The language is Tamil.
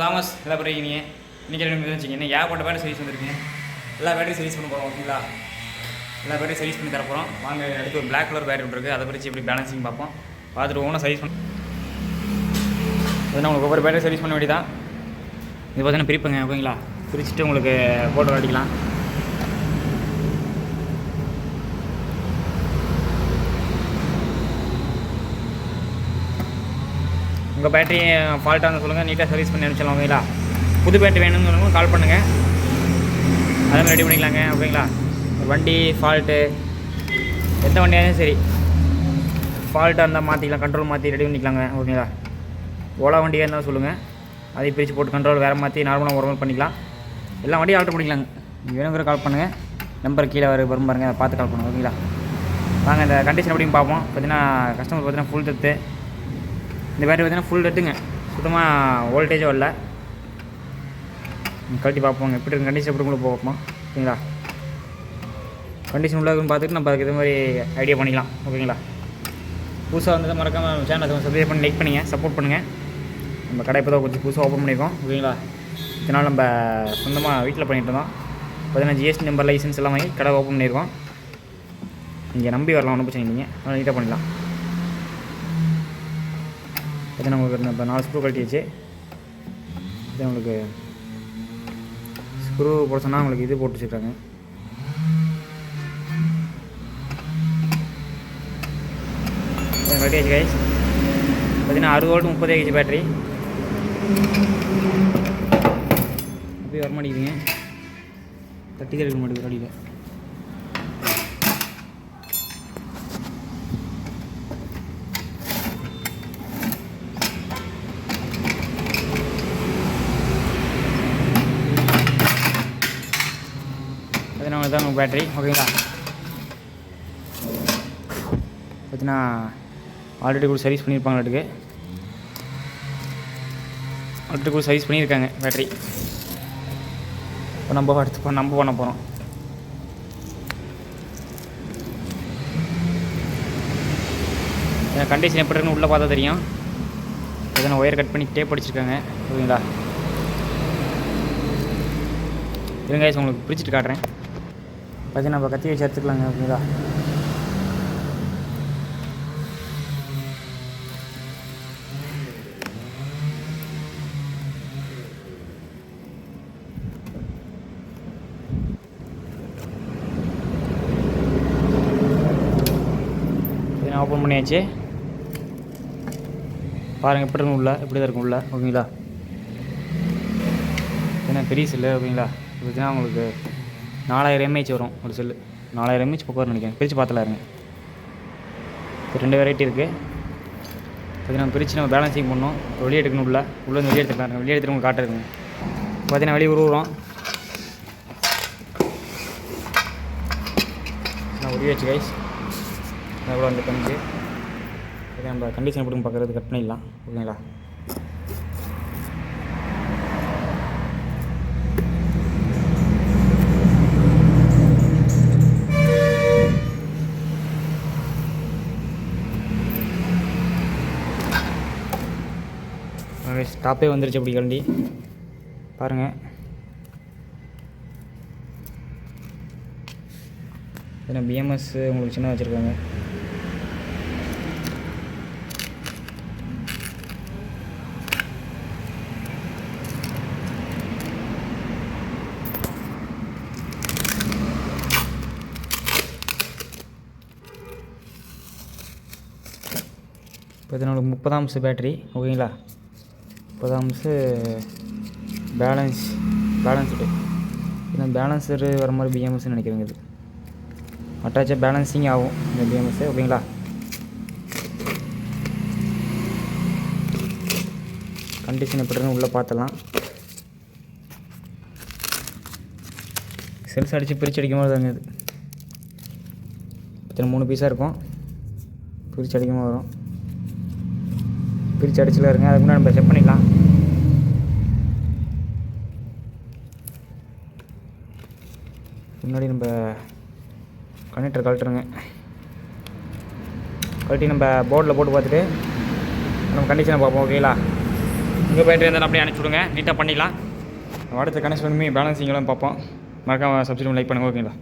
உங்கள் தாமஸ் எல்லாம் பிறகு இருக்கீங்க இன்றைக்கி ரெண்டு வச்சுங்க இன்னும் ஏகப்பட்ட பேட்டரி சர்வீஸ் வந்துருக்கீங்க எல்லா பேட்டரி சர்வீஸ் பண்ண போகிறோம் ஓகேங்களா எல்லா பேட்டரி சர்வீஸ் பண்ணி தர போகிறோம் வாங்க அடுத்து ஒரு பிளாக் கலர் பேட்டரி ஒன்று இருக்குது அதை பிரித்து எப்படி பேலன்சிங் பார்ப்போம். பார்த்துட்டு ஓனாக சர்வீஸ் பண்ண உங்களுக்கு ஒவ்வொரு பேட்டரி சர்வீஸ் பண்ண வேண்டியதான் இது பார்த்தீங்கன்னா பிரிப்புங்க ஓகேங்களா பிரிச்சுட்டு உங்களுக்கு ஃபோட்டோ அடிக்கலாம் உங்கள் பேட்டரி ஃபால்ட்டாக இருந்தால் சொல்லுங்கள் நீட்டாக சர்வீஸ் பண்ணி அனுப்பிச்சிடலாம் ஓகேங்களா புது பேட்டரி வேணும்னு சொல்லுங்கள் கால் பண்ணுங்கள் அதே மாதிரி ரெடி பண்ணிக்கலாங்க ஓகேங்களா வண்டி ஃபால்ட்டு எந்த வண்டியாக இருந்தாலும் சரி. ஃபால்ட்டாக இருந்தால் மாற்றிக்கலாம் கண்ட்ரோல் மாற்றி ரெடி பண்ணிக்கலாங்க ஓகேங்களா ஓலா வண்டியாக இருந்தால் சொல்லுங்கள் அதை பிரித்து போட்டு கண்ட்ரோல் வேறு மாற்றி நார்மலாக ஒரு பண்ணிக்கலாம். எல்லா வண்டியும் ஆல்ட்ரு பண்ணிக்கலாங்க. நீங்கள் வேணுங்கிற கால் பண்ணுங்கள் நம்பர் கீழே வர வரும் பாருங்கள் அதை பார்த்து கால் பண்ணுங்கள் ஓகேங்களா வாங்க இந்த கண்டிஷன் எப்படின்னு பார்ப்போம். பார்த்தீங்கன்னா கஸ்டமர் பார்த்தீங்கன்னா ஃபுல் தத்து இந்த பேட்டரி பார்த்தீங்கன்னா ஃபுல் டெட்டுங்க சுத்தமாக வோல்டேஜும் இல்லை. கழட்டி பார்ப்போங்க. எப்படி இருக்கு கண்டிஷன் எப்படி உங்களுக்கு பார்ப்போம். ஓகேங்களா கண்டிஷன் உள்ளதுன்னு பார்த்துட்டு நம்ம அதுக்கு இது மாதிரி ஐடியா பண்ணிக்கலாம். ஓகேங்களா? புதுசாக வந்தது மறக்காமல் சேனல் சப்ஸ்கிரைப் பண்ணி லைக் பண்ணுங்கள் சப்போர்ட் பண்ணுங்கள் நம்ம கடை இப்போ தான் கொஞ்சம் புதுசாக ஓப்பன் பண்ணியிருக்கோம். ஓகேங்களா? இதனால் நம்ம சொந்தமாக வீட்டில் பண்ணிகிட்டு இருந்தோம். பார்த்தீங்கன்னா ஜிஎஸ்டி நம்பர் லைசன்ஸ் எல்லாம் வாங்கி கடை ஓப்பன் பண்ணியிருக்கோம். நீங்கள் நம்பி வரலாம் ஒன்றும் பிரச்சனை இல்லைங்க. அதனால் நீட்டாக பண்ணிடலாம். பார்த்தீங்கன்னா உங்களுக்கு இப்போ நாலு ஸ்க்ரூ கழட்டிடுச்சு இது உங்களுக்கு ஸ்க்ரூ போட சொன்னால் உங்களுக்கு இது போட்டு வச்சுருக்காங்க. கட்டியாச்சு கைஸ் பார்த்தீங்கன்னா அறுபது வோல்ட் முப்பது கேஜி பேட்டரி அப்படியே வர மாட்டேங்குதுங்க. தட்டி தான் எடுக்க மாட்டேங்குது அடியில் பார்த்தீங்கன்னா தான் உங்கள் பேட்டரி ஓகேங்களா பார்த்தீங்கன்னா ஆல்ரெடி கூட சர்வீஸ் பண்ணியிருப்பாங்களாட்டுக்கு ஆல்ரெடி கூட சர்வீஸ் பண்ணியிருக்காங்க பேட்ரி இப்போ நம்ம அடுத்து நம்ம பண்ண போகிறோம் கண்டிஷன் எப்படி இருக்குன்னு உள்ளே பார்த்தா தெரியும். எதனா ஒயர் கட் பண்ணி டேப் அடிச்சிருக்காங்க ஓகேங்களா இருங்க உங்களுக்கு பிரிச்சுட்டு காட்டுறேன். பார்த்தீங்கன்னா நம்ம கத்தி வச்சு எடுத்துக்கலாங்க ஓகேங்களா ஓப்பன் பண்ணியாச்சு. பாருங்கள் எப்படி இருக்கும் உள்ள எப்படி தான் இருக்கும் உள்ள ஓகேங்களா? ஏன்னா பெரிய செல்லு ஓகேங்களா? இது பார்த்தீங்கன்னா உங்களுக்கு நாலாயிரம் எம்ஏஹெச் வரும் ஒரு செல்லு. நாலாயிரம் எம்ஏஹெச் பக்கம் நினைக்கிறேன். பிரித்து பார்த்துல இருங்க. இப்போ ரெண்டு வெரைட்டி இருக்குது அது நம்ம பிரித்து நம்ம பேலன்சிங் பண்ணோம் இப்போ வெளியே எடுக்கணும் உள்ள. உள்ளே வெளியே எடுத்துக்கலாம். வெளியே எடுத்துட்டு உங்களுக்கு காட்டுறதுங்க பார்த்தீங்கன்னா வெளியே உருவுறோம் நான் உருவியாச்சு கைஸ் எவ்வளோ அந்த பஞ்சு இதை நம்ம கண்டிஷன் எப்படி பார்க்குறது கட் பண்ணிடலாம். ஓகேங்களா? ஸ்டாப்பே வந்துருச்சு அப்படி கிளண்டி பாருங்கள் இதில் பிஎம்எஸ் உங்களுக்கு சின்ன வச்சுருக்காங்க? இப்போ நம்மளுக்கு முப்பதாம்சு பேட்டரி ஓகேங்களா முப்பதாம்சு பேலன்ஸ் பேலன்ஸ்டு இந்த பேலன்ஸரு வர மாதிரி பிஎம்எஸ்ன்னு நினைக்கிறேங்க இது. அட்டாச்சாக பேலன்ஸிங் ஆகும் இந்த பிஎம்எஸ் ஓகேங்களா? கண்டிஷன் எப்படி உள்ளே பார்த்துலாம் செல்ஸ் அடித்து பிரித்து அடிக்கும் போது தாங்க இது. இத்தனை மூணு பீஸாக இருக்கும். பிரித்து அடிக்கும் போது வரும். பிரித்து அடிச்சுலாம் இருங்க. அதுக்கு முன்னாடி நம்ம செக் பண்ணிக்கலாம். முன்னாடி நம்ம கனெக்டர் கழட்டுருங்க கழட்டி நம்ம போர்டில் போட்டு பார்த்துட்டு நம்ம கண்டிஷனை பார்ப்போம் ஓகேங்களா இங்கே உங்கள் பேட்டரி இருந்தாலும் அப்படியே அனுப்பிச்சி விடுங்க. நீட்டாக பண்ணிக்கலாம் அடுத்த கனெக்ஷன் பண்ணி பார்ப்போம். மறக்காம சப்ஸ்கிரைப் லைக் பண்ணுங்கள் ஓகேங்களா